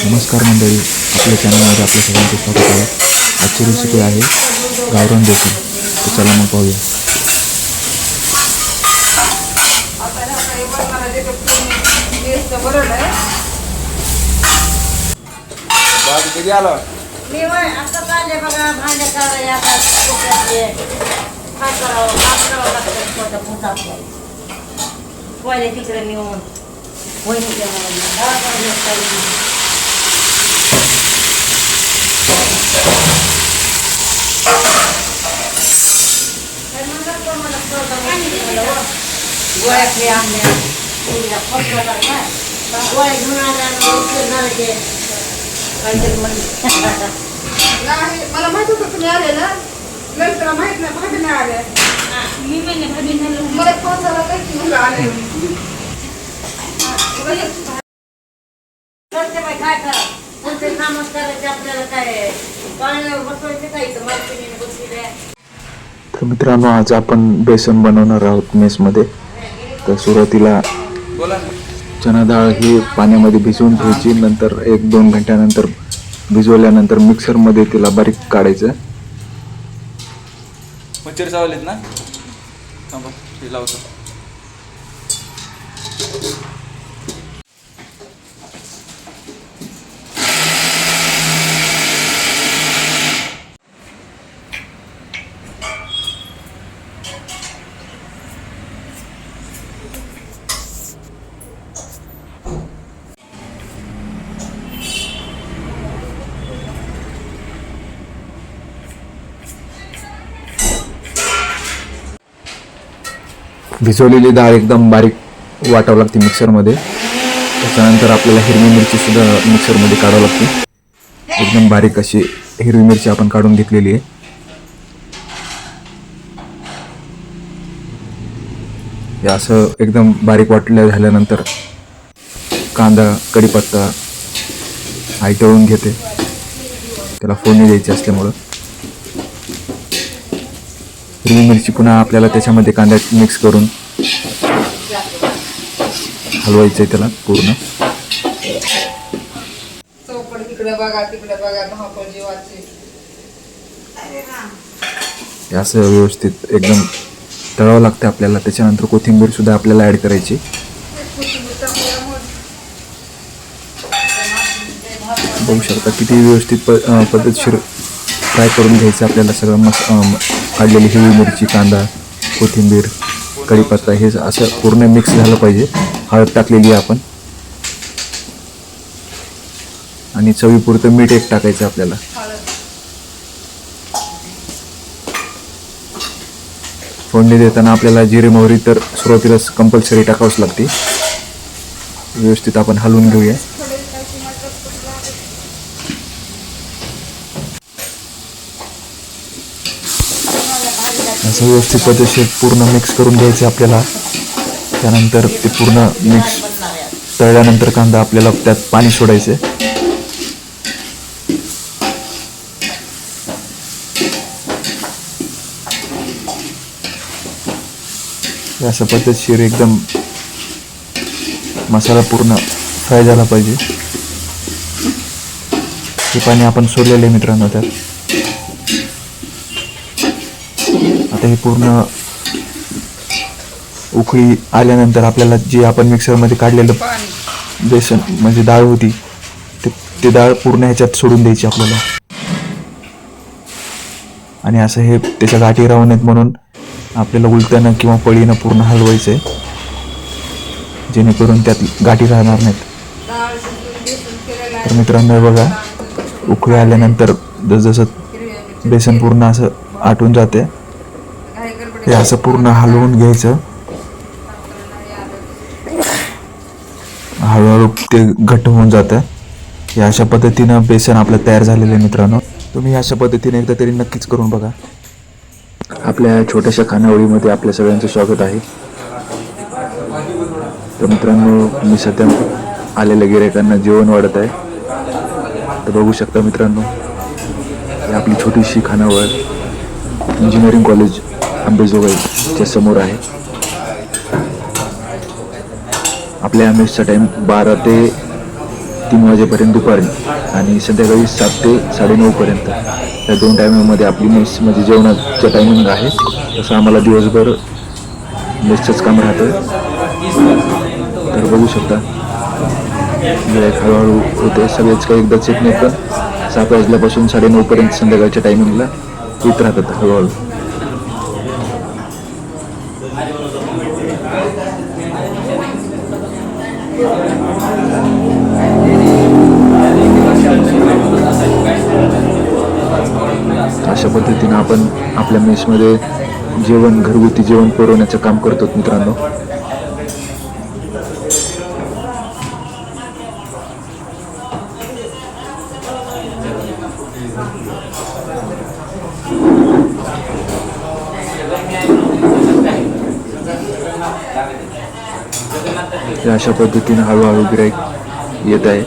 नमस्कार मंडळी आपल्या चॅनलमध्ये आपल्या सगळ्यांचं स्वागत आहे. आजची रेसिपी आहे गावरान बेसन तर चला मग पाहूया. आपल्याला काही बनवायला जे आता चालले बघा भांडे करायला आता कुठे काय करावं काम करावं लागतं पोटा पोटा पहिले तिकडे नेऊन वहिनीच्या दवाखान्यात काही गोळ्या खेळ आणल्या मुलीला गोळ्या घेऊन काहीतरी म्हणजे मला माहीत होतं तुम्ही ना. नंतर माहीत नाही भांडे नाही मी भाभी मला फोन झाला काय की मुलं आले काय करा? कोणते कामच करायचे आपल्याला काय? तर मित्रांनो आज आपण बेसन बनवणार आहोत मेसमध्ये. तर सुरुवातीला चना डाळ ही पाण्यामध्ये भिजवून घ्यायची. नंतर एक दोन घंट्यानंतर भिजवल्यानंतर मिक्सरमध्ये तिला बारीक काढायचं. मच्छर चावलेत ना? लावतो. भिजवलेली डाळ एकदम बारीक वाटावं लागते मिक्सरमध्ये. त्याच्यानंतर आपल्याला हिरवी मिरची सुद्धा मिक्सरमध्ये काढावं लागते. एकदम बारीक अशी हिरवी मिरची आपण काढून घेतलेली आहे. हे असं एकदम बारीक वाटल्या झाल्यानंतर कांदा कढीपत्ता आई तळून घेते. त्याला फोडणी द्यायची असल्यामुळं. हिरवी मिरची पुन्हा आपल्याला त्याच्यामध्ये कांद्यात मिक्स करून हलवायचं आहे त्याला पूर्ण. चौपट इकडे बघा तिकडे बघा धावपळ जीवाची. हे असं व्यवस्थित एकदम तळावं लागतं आपल्याला. त्याच्यानंतर कोथिंबीर सुद्धा आपल्याला ॲड करायची. बघू शकता किती व्यवस्थित प पद्धतशीर फ्राय करून घ्यायचं आपल्याला सगळं मस काढलेली हिरवी मिरची कांदा कोथिंबीर कढीपत्ता हे असं पूर्ण मिक्स झालं पाहिजे. हळद टाकलेली आहे आपण. आणि चवीपुरतं मीठ एक टाकायचं आपल्याला. फोडणी देताना आपल्याला जिरे मोहरी तर सुरुवातीलाच कंपल्सरी टाकावंच लागते. व्यवस्थित आपण हलवून घेऊया. असं व्यवस्थित पद्धतशीर पूर्ण मिक्स करून घ्यायचे आपल्याला. त्यानंतर ते पूर्ण मिक्स तळल्यानंतर कांदा आपल्याला त्यात पाणी सोडायचे. असं पद्धतशीर एकदम मसाला पूर्ण फ्राय झाला पाहिजे. हे पाणी आपण सोडलेले मित्रांनो त्यात. आता हे पूर्ण उकळी आल्यानंतर आपल्याला जे आपण मिक्सरमध्ये काढलेलं बेसन म्हणजे डाळ होती ते ते डाळ पूर्ण ह्याच्यात सोडून द्यायची आपल्याला. आणि असं हे त्याच्या गाठी राहू नयेत म्हणून आपल्याला उलट्यानं किंवा पळीनं पूर्ण हलवायचं आहे जेणेकरून त्यात गाठी राहणार नाहीत. तर मित्रांनो बघा उकळी आल्यानंतर जसजसं बेसन पूर्ण असं आटून जाते हे असं पूर्ण हलवून घ्यायचं. हळूहळू ते घट्ट होऊन जातं. हे अशा पद्धतीनं बेसन आपलं तयार झालेलं आहे मित्रांनो. तुम्ही अशा पद्धतीने एकदा तरी नक्कीच करून बघा. आपल्या छोट्याशा खानावळीमध्ये आपल्या सगळ्यांचं स्वागत आहे. तर मित्रांनो मी सध्या आलेल्या गिरायकांना जेवण वाढत आहे. तर बघू शकता मित्रांनो ही आपली छोटीशी खानावळ इंजिनिअरिंग कॉलेज आंबेजोगाईच्या समोर आहे. आपल्या मेसचा टाईम बारा ते तीन वाजेपर्यंत दुपारी आणि संध्याकाळी सात ते साडेनऊपर्यंत या दोन टायमिंगमध्ये आपली मेस म्हणजे जेवणाचं टायमिंग आहे. तसं आम्हाला दिवसभर मेसचंच काम राहतं. तर बघू शकता. एक हळूहळू होते. सगळेच काही एकदाच येत नाही पण सात वाजल्यापासून साडेनऊपर्यंत संध्याकाळच्या टायमिंगला येत राहतात हळूहळू. अशा पद्धतीनं आपण आपल्या मेसमध्ये जेवण घरगुती जेवण पुरवण्याचं काम करतो मित्रांनो. अशा पद्धतीनं हळूहळू गिराईक येत आहे.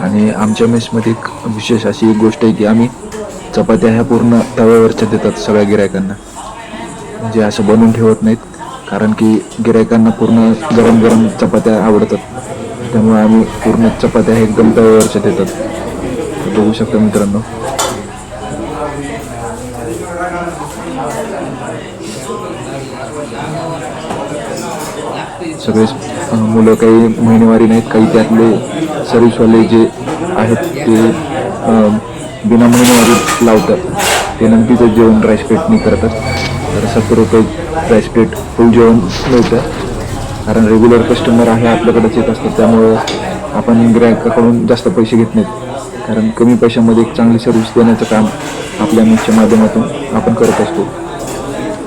आणि आमच्या मेसमध्ये एक विशेष अशी एक गोष्ट आहे की आम्ही चपात्या ह्या पूर्ण तव्यावरच्या देतात सगळ्या गिरायकांना. म्हणजे असं बनवून ठेवत नाहीत कारण की गिरायकांना पूर्ण गरम गरम चपात्या आवडतात. त्यामुळे आम्ही पूर्ण चपात्या हे एकदम तव्यावरच्या देतात. बघू शकता मित्रांनो. सगळे मुलं काही महिनेवारी नाहीत काही त्यातले सर्व्हिसवाले जे आहेत ते बिना महिनेवारी लावतात. ते नंतरचं जेवण राईस प्लेटनी करतात. तर सत्तर रुपये राईस प्लेट फुल जेवण मिळतं. कारण रेग्युलर कस्टमर आहे आपल्याकडेच येत असतात. त्यामुळं आपण ग्राहकाकडून जास्त पैसे घेत नाहीत. कारण कमी पैशामध्ये एक चांगली सर्व्हिस देण्याचं काम आपल्या मेसच्या माध्यमातून आपण करत असतो.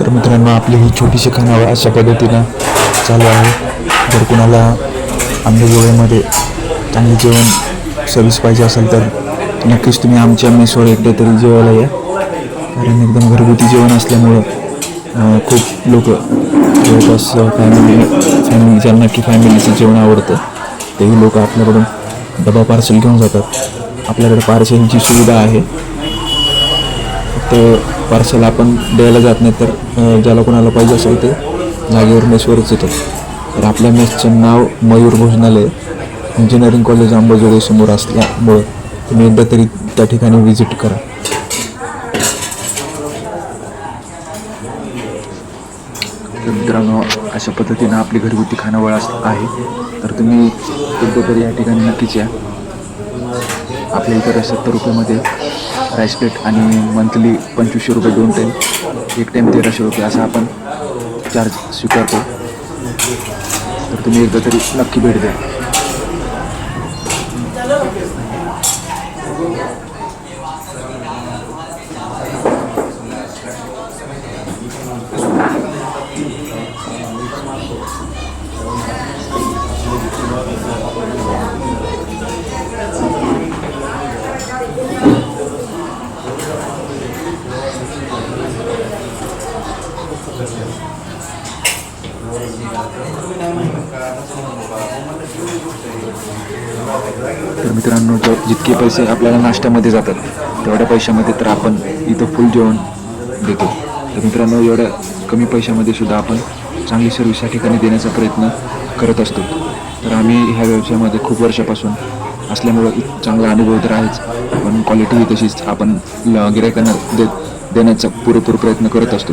तर मित्रांनो आपली ही छोटीशी खानावळ अशा पद्धतीनं चालू आहे. जर कुणाला आंबेजोगाईमध्ये चांगले जेवण सर्विस पाहिजे असेल तर नक्कीच तुम्ही आमच्या मेसवर एकदा तरी जेवायला या. कारण एकदम घरगुती जेवण असल्यामुळं खूप लोक जवळपास फॅमिली फॅमिली ज्यांना की फॅमिलीचं जेवण आवडतं तेही लोक आपल्याकडून डबा पार्सल घेऊन जातात. आपल्याकडे पार्सलची सुविधा आहे. फक्त पार्सल आपण द्यायला जात नाही तर ज्याला कोणाला पाहिजे असेल ते जागेवर मेसवरच येतो. तर आपल्या मेसचं नाव मयूर भोजनालय इंजिनिअरिंग कॉलेज अंबाजोगाई समोर असल्यामुळं तुम्ही एकदा तरी त्या ठिकाणी व्हिजिट करा. मित्रांनो अशा पद्धतीनं आपली घरगुती खानावळ अस आहे. तर तुम्ही एकदा तरी या ठिकाणी नक्कीच या. आपल्या इतर सत्तर रुपयामध्ये राईस प्लेट आणि मंथली पंचवीसशे रुपये दोन टाईम एक टाईम तेराशे रुपये असा आपण चार्ज स्वीकारतो. तर तुम्ही एकदा तरी नक्की भेट द्या. जितके पैसे आपल्याला नाश्त्यामध्ये जातात तेवढ्या पैशामध्ये तर आपण इथं फुल जेवण देतो. तर मित्रांनो एवढ्या कमी पैशामध्ये सुद्धा आपण चांगली सर्विस या ठिकाणी देण्याचा प्रयत्न करत असतो. तर आम्ही ह्या व्यवसायामध्ये खूप वर्षापासून असल्यामुळं चांगला अनुभव तर आहेच पण क्वालिटीही तशीच आपण गिरायकांना दे देण्याचा पुरेपूर प्रयत्न करत असतो.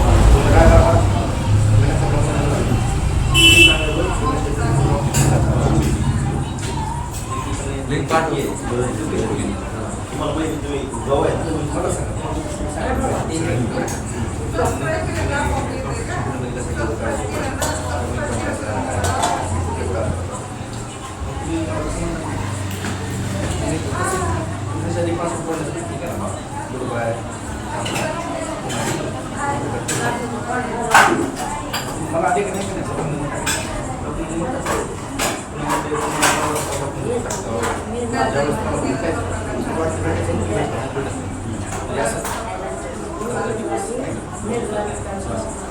Yes.